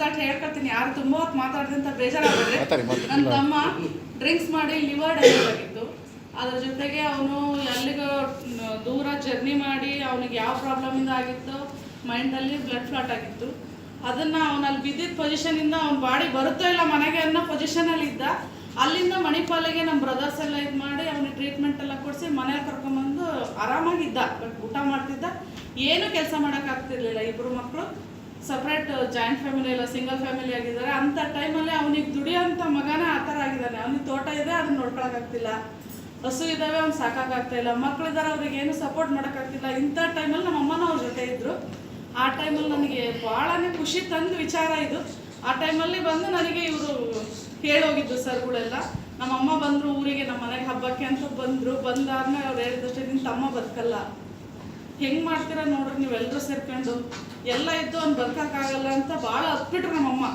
Result ಹೇಳ್ಕೊಳ್ತೀನಿ ಯಾರು ತುಂಬ ಹೊತ್ತು ಮಾತಾಡಿದೆ ಅಂತ ಬೇಜಾರಾಗಿದ್ರೆ. ನನ್ನ ತಮ್ಮ ಡ್ರಿಂಕ್ಸ್ ಮಾಡಿ ಲಿವರ್ ಡ್ಯಾಮೇಜ್ ಆಗಿತ್ತು. ಅದ್ರ ಜೊತೆಗೆ ಅವನು ಎಲ್ಲಿಗೋ ದೂರ ಜರ್ನಿ ಮಾಡಿ ಅವನಿಗೆ ಯಾವ ಪ್ರಾಬ್ಲಮಿಂದ ಆಗಿತ್ತು ಮೈಂಡಲ್ಲಿ ಬ್ಲಡ್ ಫ್ಲಾಟ್ ಆಗಿತ್ತು. ಅದನ್ನ ಅವನಲ್ಲಿ ಬಿದ್ದಿದ್ದ ಪೊಸಿಷನ್ ಇಂದ ಅವ್ನ ಬಾಡಿ ಬರುತ್ತೋ ಇಲ್ಲ ಮನೆಗೆ ಅನ್ನೋ ಪೊಸಿಷನಲ್ಲಿ ಇದ್ದ. ಅಲ್ಲಿಂದ ಮಣಿಪಾಲಿಗೆ ನಮ್ಮ ಬ್ರದರ್ಸ್ ಎಲ್ಲ ಇದು ಮಾಡಿ ಅವನಿಗೆ ಟ್ರೀಟ್ಮೆಂಟ್ ಎಲ್ಲ ಕೊಡಿಸಿ ಮನೆಗೆ ಕರ್ಕೊಂಡ್ಬಂದು ಆರಾಮಾಗಿದ್ದ ಬಟ್ ಊಟ ಮಾಡ್ತಿದ್ದ. ಏನು ಕೆಲಸ ಮಾಡೋಕ್ಕಾಗ್ತಿರ್ಲಿಲ್ಲ ಇಬ್ಬರು ಮಕ್ಕಳು ಸಪ್ರೇಟ್ ಜಾಯಿಂಟ್ ಫ್ಯಾಮಿಲಿ ಇಲ್ಲ ಸಿಂಗಲ್ ಫ್ಯಾಮಿಲಿ ಆಗಿದ್ದಾರೆ. ಅಂಥ ಟೈಮಲ್ಲಿ ಅವನಿಗೆ ದುಡಿಯೋಂಥ ಮಗನೇ ಆ ಥರ ಆಗಿದ್ದಾನೆ. ಅವನಿಗೆ ತೋಟ ಇದೆ, ಅದನ್ನ ನೋಡ್ಕೊಳಕ್ಕಾಗ್ತಿಲ್ಲ. ಹಸು ಇದ್ದಾವೆ ಅವ್ನು ಸಾಕಾಗ್ತಾ ಇಲ್ಲ ಮಕ್ಕಳಿದ್ದಾರೆ ಅವ್ರಿಗೆ ಏನು ಸಪೋರ್ಟ್ ಮಾಡೋಕ್ಕಾಗ್ತಿಲ್ಲ. ಇಂಥ ಟೈಮಲ್ಲಿ ನಮ್ಮ ಅಮ್ಮನೂ ಅವ್ರ ಜೊತೆ ಇದ್ದರು ಆ ಟೈಮಲ್ಲಿ ನನಗೆ ಭಾಳನೇ ಖುಷಿ ತಂದ ವಿಚಾರ ಇದು. ಆ ಟೈಮಲ್ಲಿ ಬಂದು ನನಗೆ ಇವರು ಹೇಳೋಗಿದ್ದು ಸರ್ಗಳೆಲ್ಲ ನಮ್ಮ ಅಮ್ಮ ಬಂದರು ಊರಿಗೆ, ನಮ್ಮ ಮನೆಗೆ ಹಬ್ಬಕ್ಕೆ ಅಂತ ಬಂದರು. ಬಂದಾದ್ಮೇಲೆ ಅವ್ರು ಹೇಳಿದಷ್ಟೇ ನಿನ್ನ ತಮ್ಮ ಬದುಕಲ್ಲ. ಹೆಂಗ್ ಮಾಡ್ತೀರಾ ನೋಡ್ರಿ ನೀವೆಲ್ಲರೂ ಸೇರ್ಕೊಂಡು. ಎಲ್ಲ ಇದ್ದು ಅವ್ನು ಬದುಕಕ್ಕಾಗಲ್ಲ ಅಂತ ಭಾಳ ಹತ್ಬಿಟ್ರು ನಮ್ಮಮ್ಮ.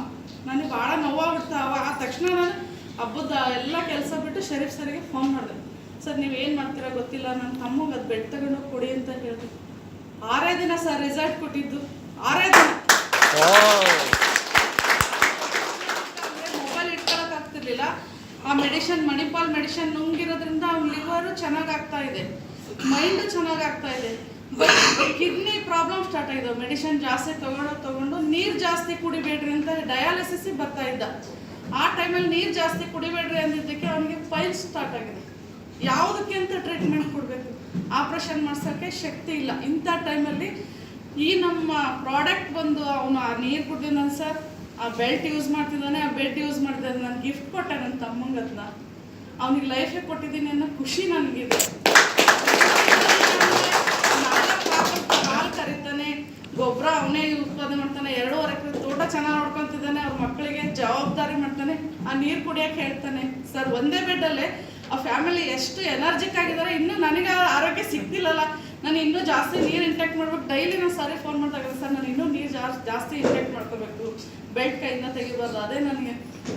ನನಗೆ ಭಾಳ ನೋವಾಗ್ಬಿಡ್ತಾವ ಆ ತಕ್ಷಣ ನಾನು ಹಬ್ಬದ ಎಲ್ಲ ಕೆಲಸ ಬಿಟ್ಟು ಶರೀಫ್ ಸರಿಗೆ ಫೋನ್ ಮಾಡಿದೆ. ಸರ್, ನೀವು ಏನು ಮಾಡ್ತೀರಾ ಗೊತ್ತಿಲ್ಲ. ನನ್ನ ತಮ್ಮಗೆ ಅದು ಬೆಡ್ ತಗೊಂಡು ಕೊಡಿ ಅಂತ ಹೇಳಿದೆ. ಆರೇ ದಿನ ಸರ್ ರಿಸಲ್ಟ್ ಕೊಟ್ಟಿದ್ದು. ಆರೇ ದಿನ. ಮೊಬೈಲ್ ಇಟ್ಕೊಳಕ್ ಆ ಮೆಡಿಷನ್ ಮಣಿಪಾಲ್ ಮೆಡಿಷನ್ ನುಂಗಿರೋದ್ರಿಂದ ಅವ್ನ ಲಿವರು ಚೆನ್ನಾಗಾಗ್ತಾ ಇದೆ. ಮೈಂಡು ಚೆನ್ನಾಗಾಗ್ತಾ ಇದೆ. ಕಿಡ್ನಿ ಪ್ರಾಬ್ಲಮ್ ಸ್ಟಾರ್ಟ್ ಆಗಿದೆ ಮೆಡಿಸಿನ್ ಜಾಸ್ತಿ ತಗೊಂಡು ತಗೊಂಡು ನೀರು ಜಾಸ್ತಿ ಕುಡಿಬೇಡ್ರಿ ಅಂತ ಡಯಾಲಿಸಿಸ್ ಬರ್ತಾ ಇದ್ದ. ಆ ಟೈಮಲ್ಲಿ ನೀರು ಜಾಸ್ತಿ ಕುಡಿಬೇಡ್ರಿ ಅಂದಿದ್ದಕ್ಕೆ ಅವನಿಗೆ ಫೈಲ್ಸ್ ಸ್ಟಾರ್ಟ್ ಆಗಿದೆ. ಯಾವುದಕ್ಕೆ ಅಂತ ಟ್ರೀಟ್ಮೆಂಟ್ ಕೊಡಬೇಕು? ಆಪ್ರೇಷನ್ ಮಾಡ್ಸೋಕ್ಕೆ ಶಕ್ತಿ ಇಲ್ಲ. ಇಂಥ ಟೈಮಲ್ಲಿ ಈ ನಮ್ಮ ಪ್ರಾಡಕ್ಟ್ ಬಂದು ಅವನು ಆ ನೀರು ಕುಡ್ದಿದ್ದಾನೆ ಸರ್. ಆ ಬೆಲ್ಟ್ ಯೂಸ್ ಮಾಡ್ತಿದ್ದಾನೆ, ಆ ಬೆಲ್ಟ್ ಯೂಸ್ ಮಾಡ್ತಿದ್ದಾನೆ. ನಾನು ಗಿಫ್ಟ್ ಕೊಟ್ಟೆ ನನ್ನ ತಮ್ಮಂಗೆ ಅದನ್ನ ಅವನಿಗೆ ಲೈಫೇ ಕೊಟ್ಟಿದ್ದೀನಿ ಅನ್ನೋ ಖುಷಿ ನನಗಿದೆ. ಮಾಡ್ತಾನೆ, ಎರಡೂವರೆ ತೋಟ ಚೆನ್ನಾಗಿ ನೋಡ್ಕೊತಿದ್ದಾನೆ, ಅವ್ರ ಮಕ್ಕಳಿಗೆ ಜವಾಬ್ದಾರಿ ಮಾಡ್ತಾನೆ, ಆ ನೀರು ಕುಡಿಯೋಕೆ ಹೇಳ್ತಾನೆ, ಸರ್, ಒಂದೇ ಬೆಡ್ಡಲ್ಲೇ ಆ ಫ್ಯಾಮಿಲಿ ಎಷ್ಟು ಎನರ್ಜಿಕ್ ಆಗಿದ್ದಾರೆ, ಇನ್ನೂ ನನಗೆ ಆರೋಗ್ಯ ಸಿಕ್ತಿಲ್ಲಲ್ಲ ನಾನು ಇನ್ನೂ ಜಾಸ್ತಿ ನೀರು ಇಂಟೆಕ್ಟ್ ಮಾಡ್ಬೇಕು ಡೈಲಿ ನಾನು ಸಾರಿ ಫೋನ್ ಮಾಡಿದಾಗ, ಸರ್, ನಾನು ಇನ್ನೂ ನೀರು ಜಾಸ್ತಿ ಇಂಟೆಕ್ಟ್ ಮಾಡ್ಕೋಬೇಕು ಬೆಡ್ ಕೈಯಿಂದ ತೆಗಿಬಾರ್ದು, ಅದೇ ನನಗೆ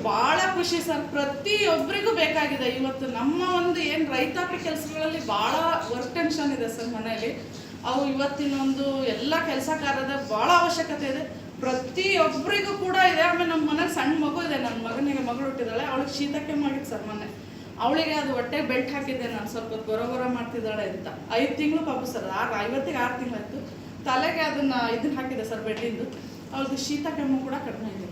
ಭಾಳ ಖುಷಿ, ಸರ್ ಪ್ರತಿಯೊಬ್ಬರಿಗೂ ಬೇಕಾಗಿದೆ, ಇವತ್ತು ನಮ್ಮ ಒಂದು ಏನು ರೈತಾಪಿ ಕೆಲಸಗಳಲ್ಲಿ ಭಾಳ ವರ್ಕ್ ಟೆನ್ಷನ್ ಇದೆ, ಸರ್, ಮನೆಯಲ್ಲಿ ಅವು ಇವತ್ತಿನ ಒಂದು ಎಲ್ಲ ಕೆಲಸ ಕಾರ್ಯದ ಭಾಳ ಅವಶ್ಯಕತೆ ಇದೆ. ಪ್ರತಿಯೊಬ್ಬರಿಗೂ ಕೂಡ ಇದೆ. ಆಮೇಲೆ ನಮ್ಮ ಮನೇಲಿ ಸಣ್ಣ ಮಗು ಇದೆ. ನನ್ನ ಮಗನಿಗೆ ಮಗಳು ಹುಟ್ಟಿದಾಳೆ. ಅವಳಿಗೆ ಶೀತಕ್ಕೆ ಮಾಡಿದ್ದು ಸರ್ ಮೊನ್ನೆ. ಅವಳಿಗೆ ಅದು ಹೊಟ್ಟೆ ಬೆಲ್ಟ್ ಹಾಕಿದ್ದೆ ನಾನು ಸ್ವಲ್ಪ ಗೊರ ಗೊರ ಮಾಡ್ತಿದ್ದಾಳೆ ಅಂತ. ಐದು ತಿಂಗಳು ಪಾಪ ಸರ್. ಆರು, ಐವತ್ತಿಗೆ ಆರು ತಿಂಗಳಾಯಿತು. ತಲೆಗೆ ಅದನ್ನು ಇದನ್ನ ಹಾಕಿದೆ ಸರ್ ಬೆಡ್ಡಿಂದು. ಅವ್ಳದ್ದು ಶೀತ ಕೆಮ್ಮು ಕೂಡ ಕಡಿಮೆ ಇದೆ.